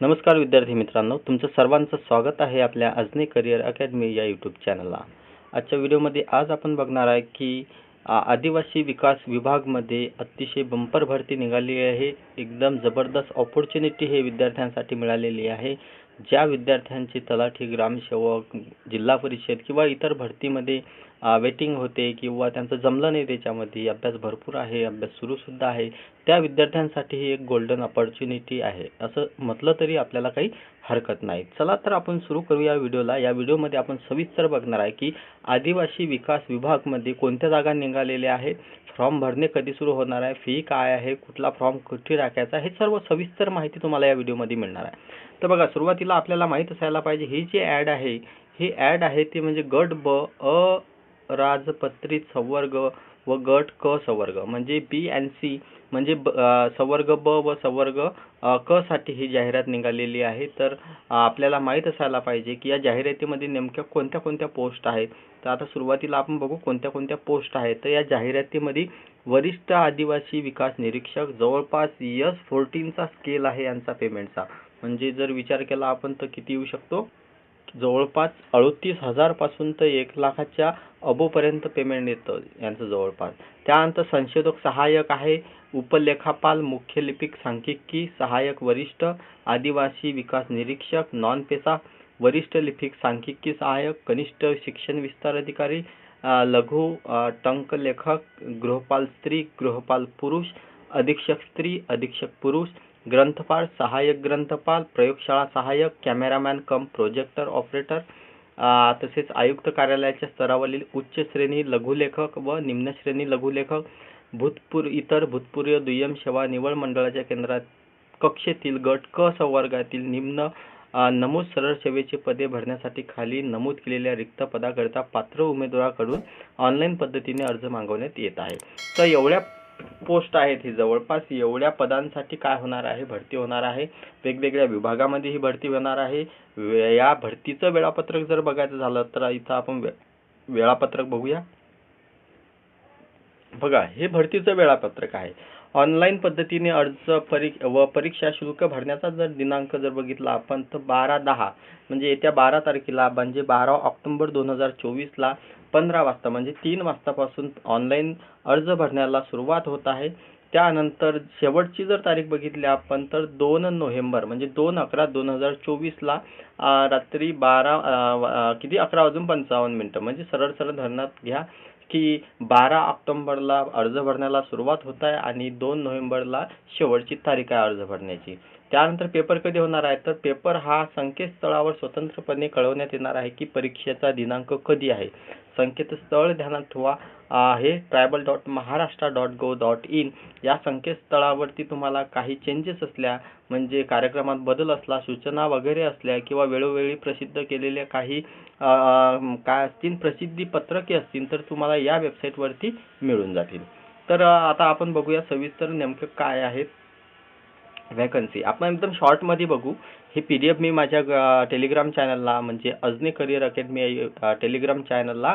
नमस्कार विद्यार्थी मित्रांनो तुमचं सर्वांचं स्वागत आहे आपल्या अजने करिअर अकॅडमी या यूट्यूब चॅनलला आजच्या व्हिडिओमध्ये आज आपण बघणार आहे की आदिवासी विकास विभागमध्ये अतिशय बंपर भरती निघाली आहे. एकदम जबरदस्त ऑपॉर्च्युनिटी हे विद्यार्थ्यांसाठी मिळालेली आहे. ज्या विद्यार्थ्यांची तलाठी ग्रामसेवक जिल्हा परिषद किंवा इतर भरतीमध्ये वेटिंग होते किंवा त्यांचं जमलं नाही त्याच्यामध्ये अभ्यास भरपूर आहे अभ्यास सुरूसुद्धा आहे. त्या विद्यार्थ्यांसाठी ही एक गोल्डन अपॉर्च्युनिटी आहे. असं म्हटलं तरी आपल्याला काही हरकत नाही. चला तर आपण सुरू करूया व्हिडिओला. या व्हिडिओमध्ये आपण सविस्तर बघणार आहे की आदिवासी विकास विभागमध्ये कोणत्या जागा निघालेल्या आहे फॉर्म भरणे कधी सुरू होणार आहे? फी काय आहे? कुठला फॉर्म कुठे टाकायचा? हे सर्व सविस्तर माहिती तुम्हाला या व्हिडिओमध्ये मिळणार आहे. तर बघा सुरुवातीला आपल्याला माहीत असायला पाहिजे ही जी ॲड आहे ही ॲड आहे ती म्हणजे गट ब अ राजपत्रित संवर्ग व गट क संवर्ग. म्हणजे बी अँड सी म्हणजे ब संवर्ग ब व संवर्ग क साठी ही जाहिरात निघालेली आहे. तर आपल्याला माहीत असायला पाहिजे की या जाहिरातीमध्ये नेमक्या कोणत्या कोणत्या पोस्ट आहेत? तर आता सुरुवातीला आपण बघू कोणत्या कोणत्या पोस्ट आहेत. तर या जाहिरातीमध्ये वरिष्ठ आदिवासी विकास निरीक्षक जवळपास यस फोर्टीनचा स्केल आहे यांचा पेमेंटचा म्हणजे जर विचार केला आपण तर किती येऊ शकतो? जवळपास अडतीस हजारपासून तर एक लाखाच्या अबोपर्यंत पेमेंट येतं यांचं जवळपास. त्यानंतर संशोधक सहाय्यक आहे उपलेखापाल मुख्य लिपिक सांख्यिकी सहाय्यक वरिष्ठ आदिवासी विकास निरीक्षक नॉन पेसा वरिष्ठ लिपिक सांख्यिकी सहाय्यक कनिष्ठ शिक्षण विस्तार अधिकारी लघु टंक लेखक गृहपाल स्त्री गृहपाल पुरुष अधीक्षक स्त्री अधीक्षक पुरुष ग्रंथपाल सहाय्यक ग्रंथपाल प्रयोगशाळा सहाय्यक कॅमेरामॅन कम प्रोजेक्टर ऑपरेटर तसेच आयुक्त कार्यालयाच्या स्तरावरील उच्च श्रेणी लघुलेखक व निम्न श्रेणी लघुलेखक भूतपूर इतर भूतपूर्व दुय्यम सेवा निवड मंडळाच्या केंद्रात कक्षेतील गट क संवर्गातील निम्न नमूद सरळ सेवेची पदे भरण्यासाठी खाली नमूद केलेल्या रिक्त पदाकरिता पात्र उमेदवाराकडून ऑनलाईन पद्धतीने अर्ज मागवण्यात येत आहे. तर एवढ्या पोस्ट आहेत हे. जवळपास एवढ्या पदांसाठी काय होणार आहे? भरती होणार आहे. वेगवेगळ्या विभागामध्ये ही भरती होणार आहे. या भरतीचं वेळापत्रक जर बघायचं झालं तर इथं आपण वेळापत्रक बघूया. बघा हे भरतीचं वेळापत्रक आहे. ऑनलाईन पद्धतीने अर्ज परी व परीक्षा शुल्क भरण्याचा जर दिनांक जर बघितला आपण तर बारा दहा म्हणजे येत्या बारा तारखेला म्हणजे बारा ऑक्टोंबर दोन हजार चोवीसला पंधरा वाजता म्हणजे तीन वाजतापासून ऑनलाईन अर्ज भरण्याला सुरुवात होत आहे. त्यानंतर शेवटची जर तारीख बघितली आपण तर दोन नोव्हेंबर म्हणजे दोन अकरा दोन हजार चोवीसला रात्री बारा किती? अकरा वाजून पंचावन्न मिनटं म्हणजे सरळ सरळ धरणात घ्या. की बारा ऑक्टोबरला अर्ज भरण्याला सुरुवात होत आहे आणि दोन नोव्हेंबरला शेवटची तारीख आहे अर्ज भरण्याची. त्यानंतर पेपर कधी होणार आहे? तर पेपर हा संकेतस्थळावर स्वतंत्रपणे कळवण्यात येणार आहे की परीक्षेचा दिनांक कधी आहे? संकेतस्थळ ध्यानात ठेवा. आहे. Tribal dot Maharashtra dot gov dot in या संकेतस्थळावरती तुम्हाला काही चेंजेस असल्या म्हणजे कार्यक्रमात बदल असला सूचना वगैरे असल्या किंवा वेळोवेळी प्रसिद्ध केलेल्या काही काय असतील प्रसिद्धी पत्रके असतील तर तुम्हाला या वेबसाईटवरती मिळून जातील. तर आता आपण बघूया सविस्तर नेमकं काय आहेत वॅकन्सी आपण एकदम शॉर्टमध्ये बघू. हे पी डी एफ मी माझ्या टेलिग्राम चॅनलला म्हणजे अजनी करिअर अकॅडमी टेलिग्राम चॅनलला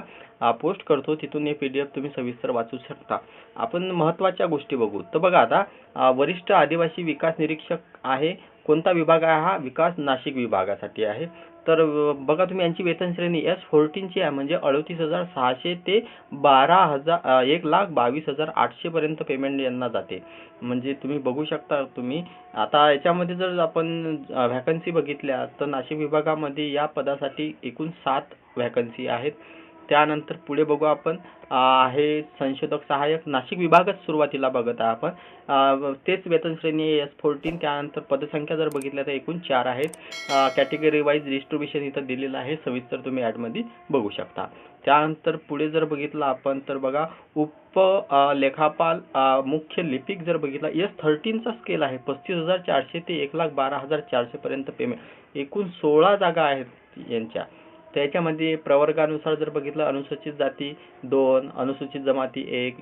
पोस्ट करतो. तिथून हे पी डी एफ तुम्ही सविस्तर वाचू शकता. आपण महत्त्वाच्या गोष्टी बघू. तर बघा आता वरिष्ठ आदिवासी विकास निरीक्षक आहे कोणता विभाग आहे? हा विकास नाशिक विभागासाठी आहे. तर बघा तुम्ही यांची वेतन श्रेणी एस फोर्टीनची आहे. म्हणजे अडतीस हजार सहाशे ते बारा हजार एक लाख बावीस हजार आठशेपर्यंत पेमेंट यांना जाते. म्हणजे तुम्ही बघू शकता तुम्ही. आता याच्यामध्ये जर आपण व्हॅकन्सी बघितल्या तर नाशिक विभागामध्ये या पदासाठी एकूण सात व्हॅकन्सी आहेत. त्यानंतर पुढे बघू आपण आहे संशोधक सहाय्यक नाशिक विभागच सुरुवातीला बघत आहे आपण. तेच वेतन श्रेणी एस फोर्टीन त्यानंतर पदसंख्या जर बघितल्या तर एकूण चार आहेत. कॅटेगरी वाईज डिस्ट्रीब्युशन इथं दिलेलं आहे सविस्तर तुम्ही ॲडमध्ये बघू शकता. त्यानंतर पुढे जर बघितलं आपण तर बघा उप लेखापाल मुख्य लिपिक जर बघितला एस थर्टीनचा स्केल आहे. पस्तीस हजार चारशे ते एक लाख बारा हजार चारशेपर्यंत पेमेंट एकूण सोळा जागा आहेत यांच्या. त्याच्यामध्ये प्रवर्गानुसार जर बघितलं अनुसूचित जाती दोन अनुसूचित जमाती एक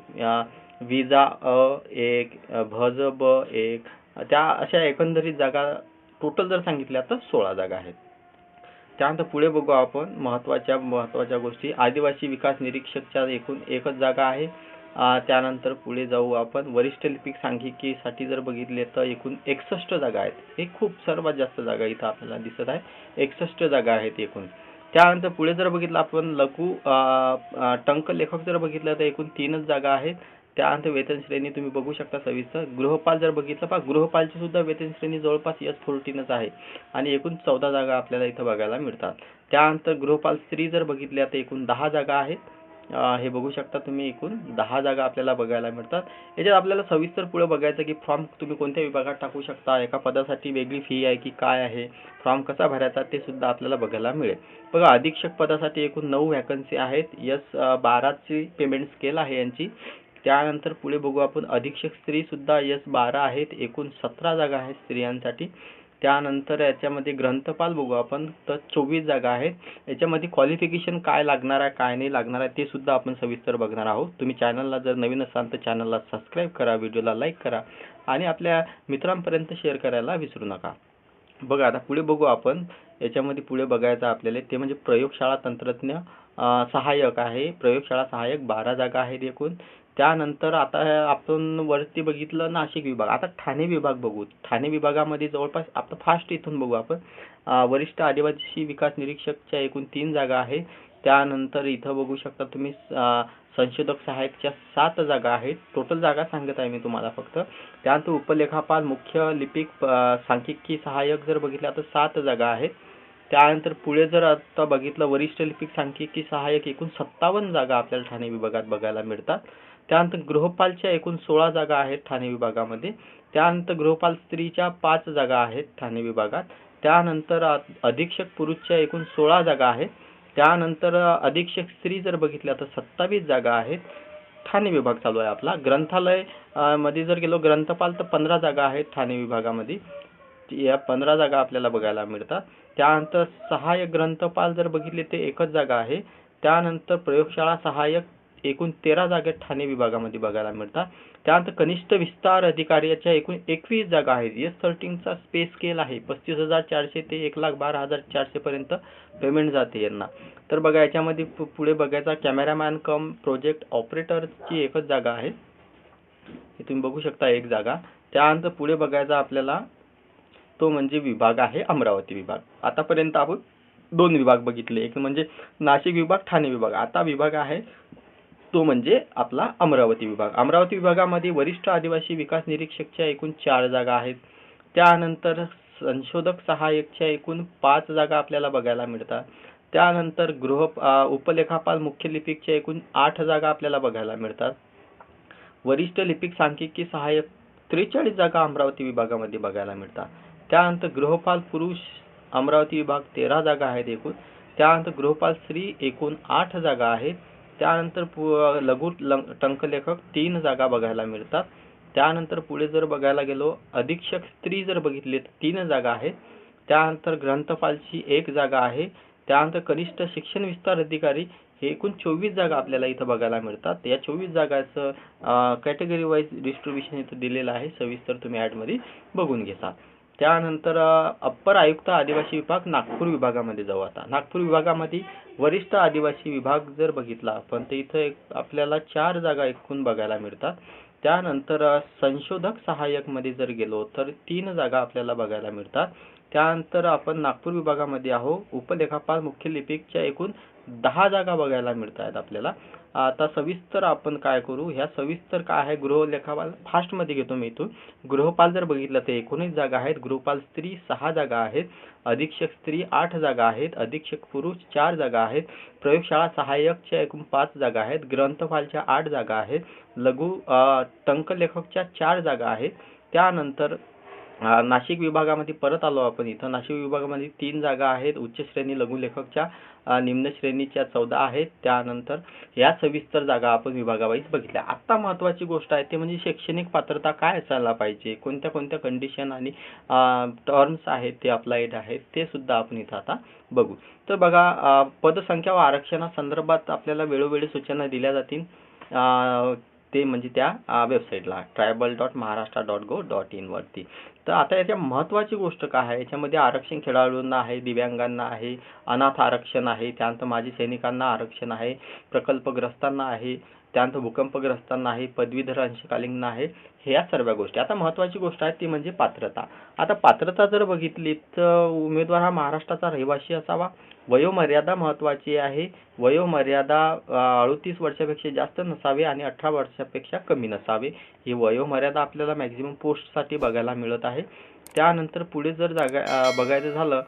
विजा अ एक भज ब एक त्या अशा एकंदरीत जागा टोटल जर सांगितल्या तर सोळा जागा आहेत. त्यानंतर पुढे बघू आपण महत्त्वाच्या महत्त्वाच्या गोष्टी. आदिवासी विकास निरीक्षकच्या एकूण एकच जागा आहे. त्यानंतर पुढे जाऊ आपण. वरिष्ठ लिपिक सांख्यिकीसाठी जर बघितले तर एकूण एकसष्ट जागा आहेत. हे खूप सर्वात जास्त जागा इथं आपल्याला दिसत आहे. एकसष्ट जागा आहेत एकूण. त्यानंतर पुढे जर बघितलं आपण लघु टंक लेखक जर बघितलं तर एकूण तीनच जागा आहेत. त्यानंतर वेतन श्रेणी तुम्ही बघू शकता सविस्तर. गृहपाल जर बघितलं पहा गृहपालची सुद्धा वेतन श्रेणी जवळपास एस फोर्टीनच आहे आणि एकूण चौदा जागा आपल्याला इथं बघायला मिळतात. त्यानंतर गृहपाल स्त्री जर बघितल्या तर एकूण दहा जागा आहेत. हे बघू शकता तुम्ही एकूण दहा जागा आपल्याला बघायला मिळतात. याच्यात आपल्याला सविस्तर पुढे बघायचं की फॉर्म तुम्ही कोणत्या विभागात टाकू शकता एका पदासाठी वेगळी फी आहे की काय आहे फॉर्म कसा भरायचा ते सुद्धा आपल्याला बघायला मिळेल. बघा अधीक्षक पदासाठी एकूण नऊ व्हॅकन्सी आहेत. यस बाराची पेमेंट स्केल आहे यांची. त्यानंतर पुढे बघू आपण अधीक्षक स्त्रीसुद्धा यस बारा आहेत. एकूण सतरा जागा आहेत स्त्रियांसाठी. त्यानंतर याच्यामध्ये ग्रंथपाल बघू आपण. तर चोवीस जागा आहेत. याच्यामध्ये क्वालिफिकेशन काय लागणार आहे काय नाही लागणार आहे ते सुद्धा आपण सविस्तर बघणार आहोत. तुम्ही चॅनलला जर नवीन असाल तर चॅनलला सबस्क्राईब करा व्हिडिओला लाईक करा आणि आपल्या मित्रांपर्यंत शेअर करायला विसरू नका. बघा आता पुढे बघू आपण. याच्यामध्ये पुढे बघायचं आपल्याला ते म्हणजे प्रयोगशाळा तंत्रज्ञ सहाय्यक आहे. प्रयोगशाळा सहाय्यक बारा जागा आहेत एकूण. त्यानंतर आता आपण वरती बघितलं नाशिक विभाग. आता ठाणे विभाग बघू. ठाणे विभागामध्ये जवळपास आता फास्ट इथून बघू आपण. वरिष्ठ आदिवासी विकास निरीक्षकच्या एकूण तीन जागा आहे त्यानंतर इथं बघू शकता तुम्ही संशोधक सहाय्यकच्या सात जागा आहेत. टोटल जागा सांगत आहे मी तुम्हाला फक्त. त्यानंतर उपलेखापाल मुख्य लिपिक सांख्यिकी सहाय्यक जर बघितलं तर सात जागा आहेत. त्यानंतर पुढे जर आता बघितलं वरिष्ठ लिपिक सांख्यिकी सहाय्यक एकूण सत्तावन्न जागा आपल्याला ठाणे विभागात बघायला मिळतात. त्यानंतर गृहपालच्या एकूण सोळा जागा आहेत ठाणे विभागामध्ये. त्यानंतर गृहपाल स्त्रीच्या पाच जागा आहेत ठाणे विभागात. त्यानंतर अधीक्षक पुरुषच्या एकूण सोळा जागा आहेत. त्यानंतर अधीक्षक स्त्री जर बघितल्या तर सत्तावीस जागा आहेत. ठाणे विभाग चालू आहे आपला. ग्रंथालयमध्ये जर गेलो ग्रंथपाल तर पंधरा जागा आहेत ठाणे विभागामध्ये. या पंधरा जागा आपल्याला बघायला मिळतात. त्यानंतर सहाय्यक ग्रंथपाल जर बघितले ते एकच जागा आहे. त्यानंतर प्रयोगशाळा सहाय्यक एकूण तेरा जागा ठाणे विभागामध्ये बघायला मिळतात. त्यानंतर कनिष्ठ विस्तार अधिकाऱ्याच्या एकूण एकवीस जागा आहेत. एस थर्टीनचा स्पेस स्केल आहे. पस्तीस हजार चारशे ते एक लाख बारा हजार चारशे पर्यंत पेमेंट जाते यांना. तर बघा याच्यामध्ये पुढे बघायचा कॅमेरामॅन कम प्रोजेक्ट ऑपरेटरची एकच जागा आहे. हे तुम्ही बघू शकता एक जागा. त्यानंतर पुढे बघायचा आपल्याला तो म्हणजे विभाग आहे अमरावती विभाग. आतापर्यंत आपण दोन विभाग बघितले. एक म्हणजे नाशिक विभाग ठाणे विभाग. आता विभाग आहे तो म्हणजे आपला अमरावती विभाग. अमरावती विभागामध्ये वरिष्ठ आदिवासी विकास निरीक्षकच्या एकूण चार जागा आहेत. त्यानंतर संशोधक सहाय्यकच्या एकूण पाच जागा आपल्याला बघायला मिळतात. त्यानंतर गृह उपलेखापाल मुख्य लिपिकच्या एकूण आठ जागा आपल्याला बघायला मिळतात. वरिष्ठ लिपिक सांख्यिकी सहाय्यक त्रेचाळीस जागा अमरावती विभागामध्ये बघायला मिळतात. त्यानंतर गृहपाल पुरुष अमरावती विभाग तेरा जागा आहेत एकूण. त्यानंतर गृहपाल स्त्री एकूण आठ जागा आहेत. त्यानंतर पु- लघु लं- टंकलेखक तीन जागा बघायला मिळतात. त्यानंतर पुढे जर बघायला गेलो अधीक्षक स्त्री जर बघितली तर तीन जागा आहेत. त्यानंतर ग्रंथपालची एक जागा आहे. त्यानंतर कनिष्ठ शिक्षण विस्तार अधिकारी हे एकूण चोवीस जागा आपल्याला इथं बघायला मिळतात. या चोवीस जागाचं कॅटेगरी वाईज डिस्ट्रीब्युशन इथं दिलेलं आहे. सविस्तर तुम्ही ॲडमध्ये बघून घेता त्यानंतर अप्पर आयुक्त आदिवासी विभाग नागपूर विभागामध्ये जाऊ आता. नागपूर विभागामध्ये वरिष्ठ आदिवासी विभाग जर बघितला आपण तर इथं एक आपल्याला चार जागा एकूण बघायला मिळतात. त्यानंतर संशोधक सहाय्यकमध्ये जर गेलो तर तीन जागा आपल्याला बघायला मिळतात. त्यानंतर आपण नागपूर विभागामध्ये आहो उपलेखापाल मुख्य लिपिकच्या एकूण दहा जागा बघायला मिळत आहेत आपल्याला. आता सविस्तर आपण काय करू? ह्या सविस्तर काय आहे गृहलेखापाल? फास्टमध्ये घेतो मी इथून. गृहपाल जर बघितलं तर एकोणीस जागा आहेत. गृहपाल स्त्री सहा जागा आहेत. अधीक्षक स्त्री आठ जागा आहेत. अधीक्षक पुरुष चार जागा आहेत. प्रयोगशाळा सहाय्यकच्या एकूण पाच जागा आहेत. ग्रंथपालच्या आठ जागा आहेत. लघु टंकलेखकच्या चार जागा आहेत. त्यानंतर नाशिक विभागामध्ये परत आलो आपण इथं. नाशिक विभागामध्ये तीन जागा आहेत. उच्च श्रेणी लघुलेखकच्या निम्न श्रेणीच्या चौदा आहेत. त्यानंतर या सविस्तर जागा आपण विभागावाईज बघितल्या. आता महत्त्वाची गोष्ट आहे ते म्हणजे शैक्षणिक पात्रता काय असायला पाहिजे? कोणत्या कोणत्या कंडिशन आणि टर्म्स आहेत ते अप्लाईड आहेत ते सुद्धा आपण इथं आता बघू. तर बघा पदसंख्या व आरक्षणासंदर्भात आपल्याला वेळोवेळी सूचना दिल्या जातील. ते म्हणजे त्या वेबसाईटला tribal dot Maharashtra dot gov dot in वरती. तर आता याच्या महत्त्वाची गोष्ट काय आहे? याच्यामध्ये आरक्षण खेळाडूंना आहे दिव्यांगांना आहे अनाथ आरक्षण आहे त्यानंतर माजी सैनिकांना आरक्षण आहे प्रकल्पग्रस्तांना आहे त्यानंतर भूकंपग्रस्तांना आहे पदवीधर अंशकालीन आहे ह्या सर्व गोष्टी. आता महत्त्वाची गोष्ट आहे ती म्हणजे पात्रता. आता पात्रता जर बघितली तर उमेदवार हा महाराष्ट्राचा रहिवासी असावा. वयोमर्यादा महत्त्वाची आहे. वयोमर्यादा अडतीस वर्षापेक्षा जास्त नसावे आणि अठरा वर्षापेक्षा कमी नसावे. ही वयोमर्यादा आपल्याला मॅक्झिमम पोस्टसाठी बघायला मिळत आहे. त्यानंतर पुढे जर जागा बघायचं झालं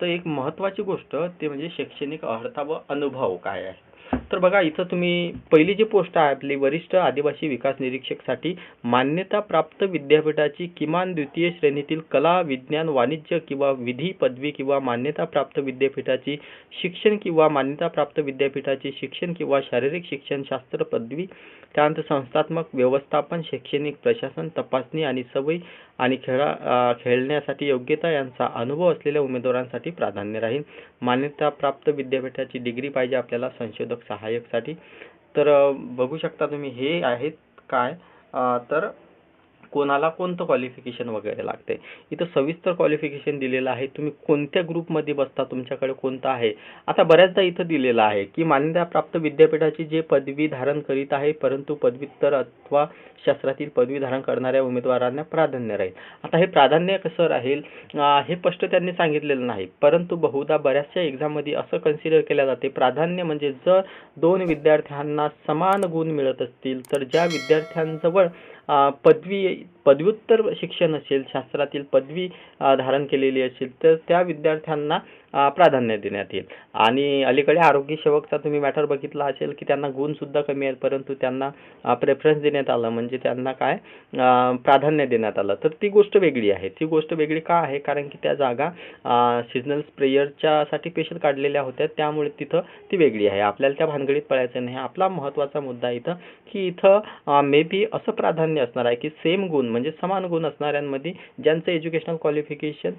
तर एक महत्त्वाची गोष्ट ते म्हणजे शैक्षणिक अर्हता व अनुभव काय आहे? तर बघा इथं तुम्ही पहिली जी पोस्ट आहे आपली वरिष्ठ आदिवासी विकास निरीक्षकसाठी मान्यता प्राप्त विद्यापीठाची किमान द्वितीय श्रेणीतील कला विज्ञान वाणिज्य किंवा विधी पदवी किंवा मान्यता प्राप्त विद्यापीठाची शिक्षण किंवा मान्यता प्राप्त विद्यापीठाची शिक्षण किंवा शारीरिक शिक्षण शास्त्र पदवी त्यानंतर संस्थात्मक व्यवस्थापन शैक्षणिक प्रशासन तपासणी आणि सवयी आणि खेळा खेळण्यासाठी योग्यता यांचा अनुभव असलेल्या उमेदवारांसाठी प्राधान्य राहील. मान्यता प्राप्त विद्यापीठाची डिग्री पाहिजे आपल्याला संशोधक सहाय्यकसाठी. तर बघू शकता तुम्ही हे आहेत काय? तर कोणाला कोणतं क्वालिफिकेशन वगैरे लागते इथं सविस्तर क्वालिफिकेशन दिलेलं आहे. तुम्ही कोणत्या ग्रुपमध्ये बसता? तुमच्याकडे कोणतं आहे? आता बऱ्याचदा इथं दिलेलं आहे की मान्यताप्राप्त विद्यापीठाची जे पदवी धारण करीत आहे परंतु पदव्युत्तर अथवा शास्त्रातील पदवी धारण करणाऱ्या उमेदवारांना प्राधान्य राहील. आता हे प्राधान्य कसं राहील? हे स्पष्ट त्यांनी सांगितलेलं नाही. परंतु बहुधा बऱ्याचशा एक्झाममध्ये असं कन्सिडर केलं जाते. प्राधान्य म्हणजे जर दोन विद्यार्थ्यांना समान गुण मिळत असतील तर ज्या विद्यार्थ्यांजवळ अं, पदवी पदव्युत्तर शिक्षण असेल शास्त्रातील पदवी धारण केलेली असेल तर त्या विद्यार्थ्यांना प्राधान्य देण्यात येईल. आणि अलीकडे आरोग्य सेवकचा तुम्ही मॅटर बघितला असेल की त्यांना गुणसुद्धा कमी आहेत परंतु त्यांना प्रेफरन्स देण्यात आलं म्हणजे त्यांना काय प्राधान्य देण्यात आलं. तर ती गोष्ट वेगळी आहे. ती गोष्ट वेगळी का आहे? कारण की त्या जागा सिजनल स्प्रेयरच्या साठी स्पेशल काढलेल्या होत्या त्यामुळे तिथं ती वेगळी आहे. आपल्याला त्या भानगडीत पळायचं नाही. आपला महत्त्वाचा मुद्दा इथं की इथं मे बी असं प्राधान्य असणार आहे की सेम गुण म्हणजे समान गुण असणाऱ्यांमध्ये ज्यांचं एज्युकेशनल क्वालिफिकेशन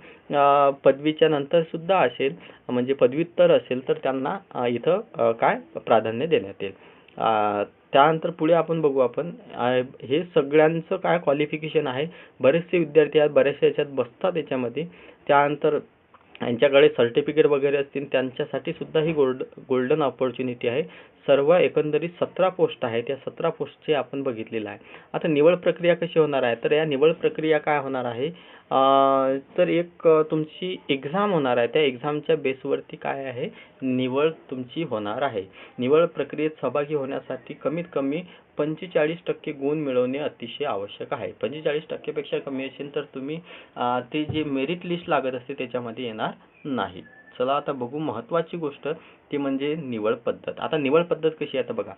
पदवीच्या नंतर सुद्धा असेल म्हणजे पदव्युत्तर असेल तर त्यांना इथं काय प्राधान्य देण्यात येईल. त्यानंतर पुढे आपण बघू आपण हे सगळ्यांचं काय क्वालिफिकेशन आहे? बरेचसे विद्यार्थी आहेत बऱ्याचशा याच्यात बसतात याच्यामध्ये. त्यानंतर यांच्याकडे सर्टिफिकेट वगैरे असतील त्यांच्यासाठी सुद्धा ही गोल्ड गोल्डन ऑपॉर्च्युनिटी आहे. सर्व एकंदरीत सतरा पोस्ट आहेत. या सतरा पोस्टचे आपण बघितलेलं आहे. आता निवड प्रक्रिया कशी होणार आहे? तर या निवड प्रक्रिया काय होणार आहे? तर एक तुमची एक्झाम होणार आहे. त्या एक्झामच्या बेसवरती काय आहे? निवड तुमची होणार आहे. निवड प्रक्रियेत सहभागी होण्यासाठी कमीत कमी पंचेचाळीस टक्के गुण मिळवणे अतिशय आवश्यक आहे. पंचेचाळीस टक्केपेक्षा कमी असेल तर तुम्ही ते जे मेरिट लिस्ट लागत असते त्याच्यामध्ये येणार नाही. चला आता बघू महत्त्वाची गोष्ट ती म्हणजे निवड पद्धत. आता निवड पद्धत कशी आहे आता बघा.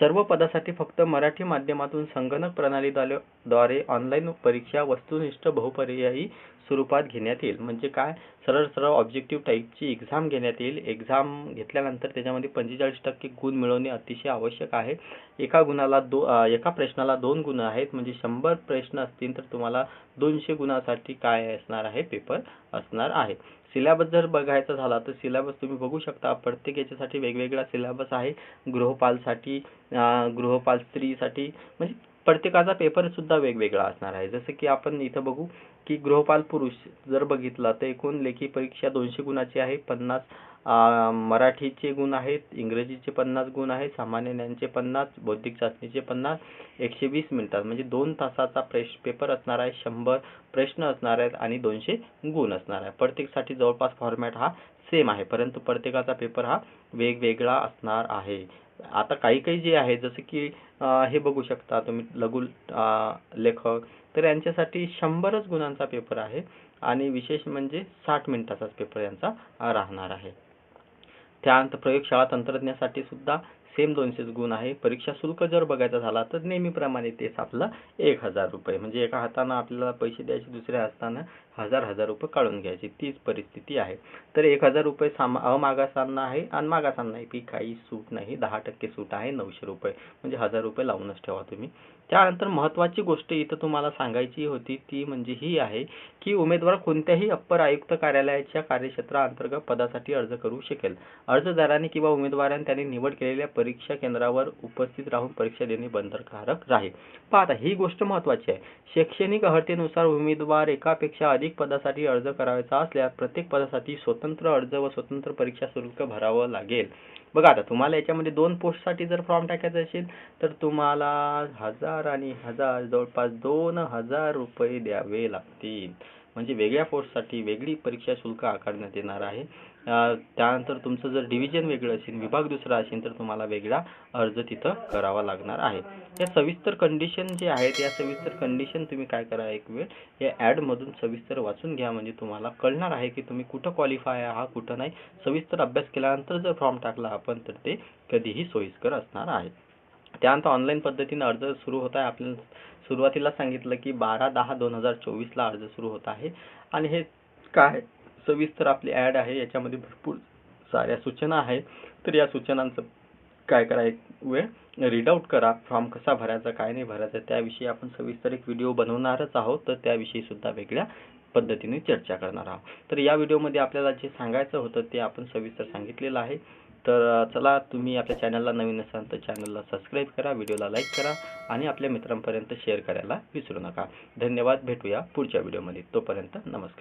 सर्व पदासाठी फक्त मराठी माध्यमातून संगणक प्रणालीद्वारे द्वारे ऑनलाईन परीक्षा वस्तुनिष्ठ बहुपर्यायी स्वरूपात घेण्यात येईल. म्हणजे काय? सरळ सरळ ऑब्जेक्टिव्ह टाईपची एक्झाम घेण्यात येईल. एक्झाम घेतल्यानंतर त्याच्यामध्ये पंचेचाळीस टक्के गुण मिळवणे अतिशय आवश्यक आहे. एका गुणाला दो एका प्रश्नाला दोन गुण आहेत. म्हणजे शंभर प्रश्न असतील तर तुम्हाला दोनशे गुणासाठी काय असणार आहे? पेपर असणार आहे. सिलॅबस जर बघायचा झाला तर सिलॅबस तुम्ही बघू शकता. प्रत्येक याच्यासाठी वेगवेगळा सिलॅबस आहे. गृहपालसाठी अं, गृहपाल स्त्रीसाठी म्हणजे प्रत्येकाचा पेपर सुद्धा वेगवेगळा असणार आहे. जसं की आपण इथं बघू की गृहपाल पुरुष जर बघितला तर एकूण लेखी परीक्षा दोनशे गुणाची आहे पन्नास मराठीचे गुण आहेत इंग्रजीचे पन्नास गुण आहेत सामान्य ज्ञानचे पन्नास बौद्धिक चाचणीचे पन्नास एकशे वीस मिनिटात. म्हणजे दोन तासाचा प्रेश पेपर असणार आहे शंभर प्रश्न असणार आहेत आणि दोनशे गुण असणार आहे. प्रत्येकसाठी जवळपास फॉर्मॅट हा सेम आहे. परंतु प्रत्येकाचा पेपर हा वेगवेगळा असणार आहे. आता काही काही जे आहे जसं की हे बघू शकता तुम्ही लघु लेखक तर यांच्यासाठी शंभरच गुणांचा पेपर आहे आणि विशेष म्हणजे साठ मिनिटाचाच पेपर यांचा राहणार आहे. त्यानंतर प्रयोगशाळा तंत्रज्ञासाठी सुद्धा सेम दोनशेच गुण आहे. परीक्षा शुल्क जर बघायचा झाला तर नेहमीप्रमाणे तेच आपलं एक हजार रुपये. म्हणजे एका हातानं आपल्याला पैसे द्यायचे दुसऱ्या हातानं हजार हजार रुपये काढून घ्यायची. तीच परिस्थिती आहे. तर एक हजार रुपये सामा अमागासांना आहे आणि मागासांना आहे काही सूट नाही. दहा टक्के सूट आहे नऊशे रुपये. म्हणजे हजार रुपये लावूनच ठेवा तुम्ही. त्यानंतर महत्त्वाची गोष्ट इथं तुम्हाला सांगायची होती ती म्हणजे ही आहे की उमेदवार कोणत्याही अप्पर आयुक्त कार्यालयाच्या कार्यक्षेत्राअंतर्गत पदासाठी अर्ज करू शकेल. अर्जदाराने किंवा उमेदवाराने त्यांनी निवड केलेल्या परीक्षा केंद्रावर उपस्थित राहून परीक्षा देणे बंधनकारक राहील. पाहता ही गोष्ट महत्त्वाची आहे. शैक्षणिक अर्हतेनुसार उमेदवार एकापेक्षा अधिक पदासाठी अर्ज करायचा असल्यास प्रत्येक पदासाठी स्वतंत्र अर्ज व स्वतंत्र परीक्षा शुल्क भरावं लागेल. बघा आता तुम्हाला याच्यामध्ये दोन पोस्टसाठी जर फॉर्म टाकायचा असेल तर तुम्हाला हजार आणि हजार जवळपास दोन हजार रुपये द्यावे लागतील. म्हणजे वेगळ्या पोस्टसाठी वेगळी परीक्षा शुल्क आकारण्यात येणार आहे. त्यानंतर तुमचं जर डिव्हिजन वेगळं असेल विभाग दुसरा असेल तर तुम्हाला वेगळा अर्ज तिथं करावा लागणार आहे. या सविस्तर कंडिशन जे आहेत या सविस्तर कंडिशन तुम्ही काय करा एक वेळ या ॲडमधून सविस्तर वाचून घ्या. म्हणजे तुम्हाला कळणार आहे की तुम्ही कुठं क्वालिफाय आहे हा कुठं नाही. सविस्तर अभ्यास केल्यानंतर जर फॉर्म टाकला आपण तर ते कधीही सोयीस्कर असणार आहे. त्यानंतर ऑनलाईन पद्धतीने अर्ज सुरू होत आहे. आपल्याला सुरुवातीला सांगितलं की बारा दहा दोन हजार चोवीसला अर्ज सुरू होत आहे. आणि हे काय? सविस्तर आपली ॲड आहे. याच्यामध्ये भरपूर साऱ्या सूचना आहेत. तर या सूचनांचं काय करा एक वेळ रीड आउट करा. फॉर्म कसा भरायचा काय नाही भरायचा त्याविषयी आपण सविस्तर एक व्हिडिओ बनवणारच आहोत. तर त्याविषयी सुद्धा वेगळ्या पद्धतीने चर्चा करणार आहोत. तर या व्हिडिओमध्ये आपल्याला जे सांगायचं होतं ते आपण सविस्तर सांगितलेलं आहे. तर चला तुम्ही आपल्या चॅनलला नवीन असाल तर चॅनलला सबस्क्राईब करा व्हिडिओला लाईक करा आणि आपल्या मित्रांपर्यंत शेअर करायला विसरू नका. धन्यवाद भेटूया पुढच्या व्हिडिओमध्ये तोपर्यंत नमस्कार.